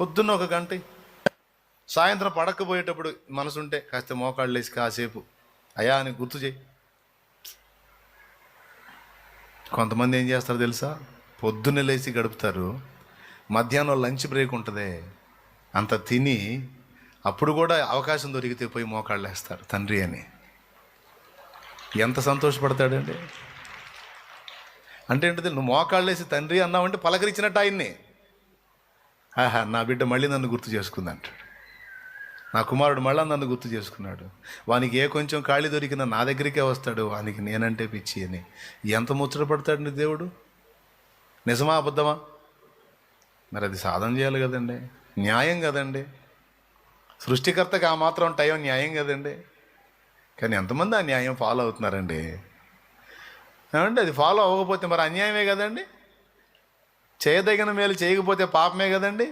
పొద్దున్న ఒక గంట. సాయంత్రం పడకపోయేటప్పుడు మనసుంటే కాస్త మోకాళ్ళు వేసి కాసేపు. అయా అని గుర్తు చేయి. కొంతమంది ఏం చేస్తారో తెలుసా? పొద్దున్నే లేచి గడుపుతారు. మధ్యాహ్నం లంచ్ బ్రేక్ ఉంటుంది. అంత తిని అప్పుడు కూడా అవకాశం దొరికితే పోయి మోకాళ్ళు వేస్తారు తండ్రి అని. ఎంత సంతోషపడతాడండి? అంటే ఏంటిది? నువ్వు మోకాళ్ళు వేసి తండ్రి అన్నావంటే పలకరించినట్టు ఆయన్ని. ఆహా నా బిడ్డ మళ్ళీ నన్ను గుర్తు చేసుకుంది అంటాడు నా కుమారుడు మళ్ళా నన్ను గుర్తు చేసుకున్నాడు. వానికి ఏ కొంచెం ఖాళీ దొరికినా నా దగ్గరికే వస్తాడు. వానికి నేనంటే పిచ్చి అని. ఎంత ముచ్చట పడతాడు నీ దేవుడు? నిజమా అబద్ధమా? మరి అది సాధన చేయాలి కదండి. న్యాయం కదండి. సృష్టికర్తకి ఆ మాత్రం టైం న్యాయం కదండి. కానీ ఎంతమంది ఆ న్యాయం ఫాలో అవుతున్నారండి? ఏమంటే అది ఫాలో అవ్వకపోతే మరి అన్యాయమే కదండి? చేయదగిన మేలు చేయకపోతే పాపమే కదండి?